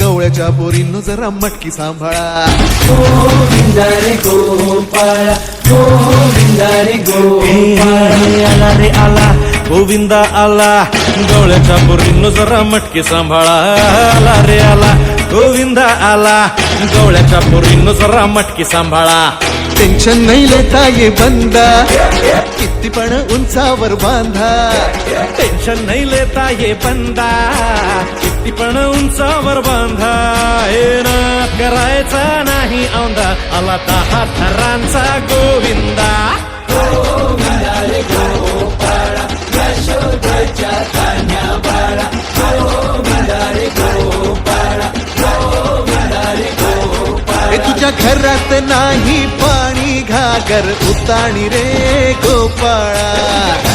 गवळ्याच्या बोरीनं जरा मटकी सांभाळा. गोविंदा रे गोपाळ रे गोपाळ. आला रे आला गोविंदा आला. गवळ्याच्या बोरीनं जरा मटके सांभाळा. आला रे आला गोविंदा आला. गवळ्याच्या बोरीनं जरा मटके सांभाळा. टेन्शन नाही लेता ये बंदा. किती पण उंचावर बांधा. टेन्शन नाही लेता ये बंदा. ती पण उंचावर बांधा. हे ना करायचा नाही औंदा आला दहा थरांचा गोविंदा. तुझ्या घरात नाही पाणी घागर. उताणी रे गोपाळा.